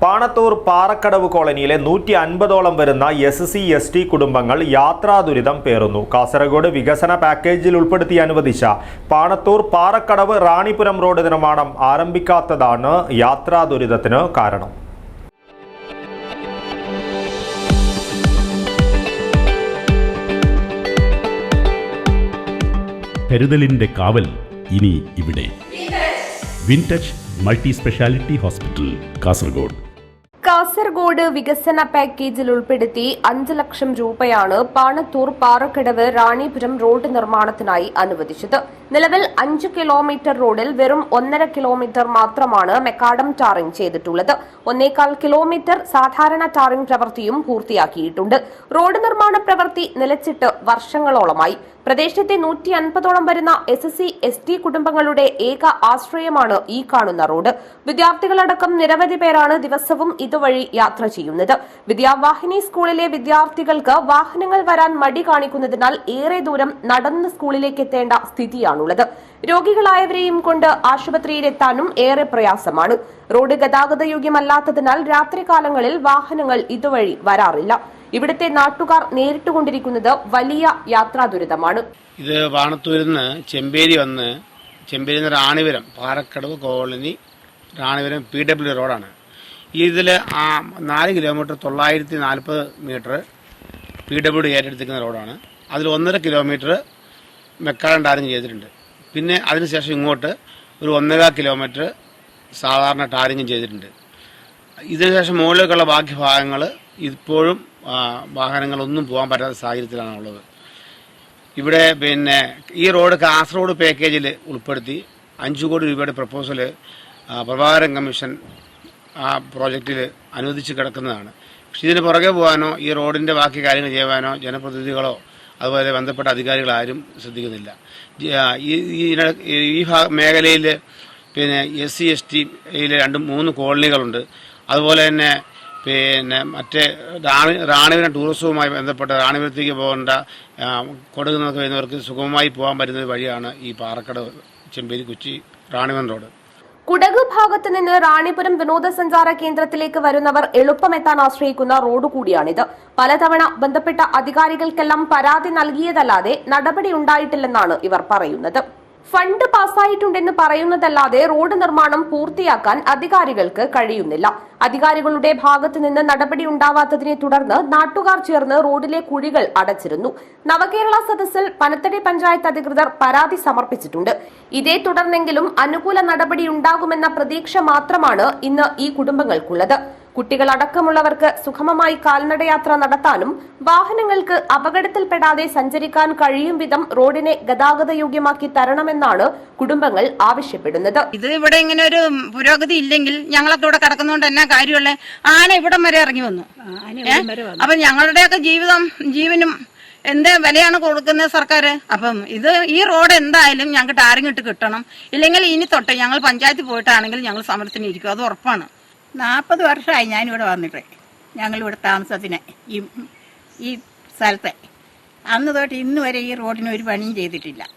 പാണത്തൂർ പാറക്കടവ് കോളനിയിലെ നൂറ്റി അൻപതോളം വരുന്ന എസ് സി എസ് ടി കുടുംബങ്ങൾ യാത്രാ ദുരിതം പേറുന്നു. കാസർഗോഡ് വികസന പാക്കേജിൽ ഉൾപ്പെടുത്തി അനുവദിച്ച പാണത്തൂർ പാറക്കടവ് റാണിപുരം റോഡ് നിർമ്മാണം ആരംഭിക്കാത്തതാണ് യാത്രാ ദുരിതത്തിന് കാരണം. കരുതലിന്റെ കാവൽ ഇനി ഇവിടെ. Wintouch multi speciality hospital Kasaragod. Kasaragod വികസന പാക്കേജിൽ ഉൾപ്പെടുത്തി അഞ്ച് ലക്ഷം രൂപയാണ് പാണത്തൂർ പാറക്കടവ് റാണിപുരം റോഡ് നിർമ്മാണത്തിനായി അനുവദിച്ചത്. നിലവിൽ അഞ്ച് കിലോമീറ്റർ റോഡിൽ വെറും ഒന്നര കിലോമീറ്റർ മാത്രമാണ് മെക്കാഡം ടാറിംഗ് ചെയ്തിട്ടുള്ളത്. ഒന്നേകാൽ കിലോമീറ്റർ സാധാരണ ടാറിംഗ് പ്രവൃത്തിയും പൂർത്തിയാക്കിയിട്ടുണ്ട്. റോഡ് നിർമ്മാണ പ്രവൃത്തി നിലച്ചിട്ട് വർഷങ്ങളോളമായി. പ്രദേശത്തെ നൂറ്റി അൻപതോളം വരുന്ന S S C S T കുടുംബങ്ങളുടെ ഏക ആശ്രയമാണ് ഈ കാണുന്ന റോഡ്. വിദ്യാർത്ഥികളടക്കം നിരവധി പേരാണ് ദിവസവും ഇതുവഴി യാത്ര ചെയ്യുന്നത്. വിദ്യാവാഹിനി സ്കൂളിലെ വിദ്യാർത്ഥികൾക്ക് വാഹനങ്ങൾ വരാൻ മടി കാണിക്കുന്നതിനാൽ ഏറെ ദൂരം നടന്ന് സ്കൂളിലേക്ക് എത്തേണ്ട സ്ഥിതിയാണുള്ളത് രോഗികളായവരെയും കൊണ്ട് ആശുപത്രിയിലെത്താനും ഏറെ പ്രയാസമാണ്. റോഡ് ഗതാഗത യോഗ്യമല്ലാത്തതിനാൽ രാത്രികാലങ്ങളിൽ വാഹനങ്ങൾ ഇതുവഴി വരാറില്ല. ഇവിടുത്തെ നാട്ടുകാർ നേരിട്ടുകൊണ്ടിരിക്കുന്നത് വലിയ യാത്രാ ദുരിതമാണ് ഇത് വാണത്തൂരിൽ നിന്ന് ചെമ്പേരി വന്ന് ചെമ്പേരി നിന്ന് Ranipuram Parakkadavu colony Ranipuram P W റോഡാണ്. ഇതിൽ ആ നാല് കിലോമീറ്റർ തൊള്ളായിരത്തി നാൽപ്പത് മീറ്റർ പി ഡബ്ല്യു ഏറ്റെടുത്തിരിക്കുന്ന റോഡാണ്. അതിൽ ഒന്നര കിലോമീറ്റർ മെക്കാടൻ ടാറിങ് ചെയ്തിട്ടുണ്ട്. പിന്നെ അതിനുശേഷം ഇങ്ങോട്ട് ഒരു ഒന്നര കിലോമീറ്റർ സാധാരണ ടാറിങ് ചെയ്തിട്ടുണ്ട്. ഇതിനുശേഷം മുകളിലേക്കുള്ള ബാക്കി ഭാഗങ്ങൾ ഇപ്പോഴും വാഹനങ്ങളൊന്നും പോകാൻ പറ്റാത്ത സാഹചര്യത്തിലാണുള്ളത് ഇവിടെ പിന്നെ ഈ റോഡ് കാസർഗോഡ് പാക്കേജിൽ ഉൾപ്പെടുത്തി അഞ്ചു കോടി രൂപയുടെ പ്രപ്പോസൽ പ്രഭാകരൻ കമ്മീഷൻ ആ പ്രോജക്റ്റിൽ അനുവദിച്ച് കിടക്കുന്നതാണ്. പക്ഷേ ഇതിന് പുറകെ പോകാനോ ഈ റോഡിന്റെ ബാക്കി കാര്യങ്ങൾ ചെയ്യുവാനോ ജനപ്രതിനിധികളോ അതുപോലെ ബന്ധപ്പെട്ട അധികാരികളാരും ശ്രദ്ധിക്കുന്നില്ല. ഈ മേഖലയിൽ പിന്നെ എസ് സി എസ് ടിയിലെ രണ്ട് മൂന്ന് കോളനികളുണ്ട്. അതുപോലെ തന്നെ പിന്നെ മറ്റേ റാണി റാണിപുരം ടൂറിസവുമായി ബന്ധപ്പെട്ട റാണിപുരത്തേക്ക് പോകേണ്ട കൊടുക്കുന്നവർക്ക് കൊടക് വരുന്നവർക്ക് സുഗമമായി പോകാൻ പറ്റുന്ന ഒരു വഴിയാണ് ഈ പാറക്കട ചെമ്പേരി കൊച്ചി റാണിപുരം റോഡ്. കുടക് ഭാഗത്ത് നിന്ന് റാണിപുരം വിനോദസഞ്ചാര കേന്ദ്രത്തിലേക്ക് വരുന്നവർ എളുപ്പമെത്താൻ ആശ്രയിക്കുന്ന റോഡ് കൂടിയാണിത്. പലതവണ ബന്ധപ്പെട്ട അധികാരികൾക്കെല്ലാം പരാതി നൽകിയതല്ലാതെ നടപടി ഉണ്ടായിട്ടില്ലെന്നാണ് ഇവർ പറയുന്നത്. ഫണ്ട് പാസ്സായിട്ടുണ്ടെന്ന് പറയുന്നതല്ലാതെ റോഡ് നിർമ്മാണം പൂർത്തിയാക്കാൻ അധികാരികൾക്ക് കഴിയുന്നില്ല. അധികാരികളുടെ ഭാഗത്തു നിന്ന് നടപടി ഉണ്ടാവാത്തതിനെ തുടർന്ന് നാട്ടുകാർ ചേർന്ന് റോഡിലെ കുഴികൾ അടച്ചിരുന്നു. നവകേരള സദസ്സിൽ പനത്തടി പഞ്ചായത്ത് അധികൃതർ പരാതി സമർപ്പിച്ചിട്ടുണ്ട്. ഇതേ തുടർന്നെങ്കിലും അനുകൂല നടപടി ഉണ്ടാകുമെന്ന പ്രതീക്ഷ മാത്രമാണ് ഇന്ന് ഈ കുടുംബങ്ങൾക്കുള്ളത്. കുട്ടികളടക്കമുള്ളവർക്ക് സുഗമമായി കാൽനടയാത്ര നടത്താനും വാഹനങ്ങൾക്ക് അപകടത്തിൽപ്പെടാതെ സഞ്ചരിക്കാൻ കഴിയും വിധം റോഡിനെ ഗതാഗതയോഗ്യമാക്കി തരണമെന്നാണ് കുടുംബങ്ങൾ ആവശ്യപ്പെടുന്നത്. ഇത് ഇവിടെ ഇങ്ങനെ ഒരു പുരോഗതി ഇല്ലെങ്കിൽ ഞങ്ങളൊക്കെ ഇവിടെ കിടക്കുന്നതുകൊണ്ട് എന്നാ കാര്യമുള്ള? ആന ഇവിടം വരെ ഇറങ്ങി വന്നു? അപ്പൊ ഞങ്ങളുടെയൊക്കെ ജീവിതം ജീവനും എന്ത് വിലയാണ് കൊടുക്കുന്നത് സർക്കാർ അപ്പം ഇത് ഈ റോഡ് എന്തായാലും ഞങ്ങൾക്ക് ടാറിങ് ഇട്ട് കിട്ടണം. ഇല്ലെങ്കിൽ ഇനി തൊട്ട് ഞങ്ങൾ പഞ്ചായത്തിൽ പോയിട്ടാണെങ്കിൽ ഞങ്ങൾ സമരത്തിന് ഇരിക്കും. അത് ഉറപ്പാണ്. നാൽപ്പത് വർഷമായി ഞാനിവിടെ വന്നിട്ട്. ഞങ്ങളിവിടെ താമസത്തിന് ഈ ഈ സ്ഥലത്തെ. അന്ന് തൊട്ട് ഇന്ന് വരെ ഈ റോഡിന് ഒരു പണിയും ചെയ്തിട്ടില്ല.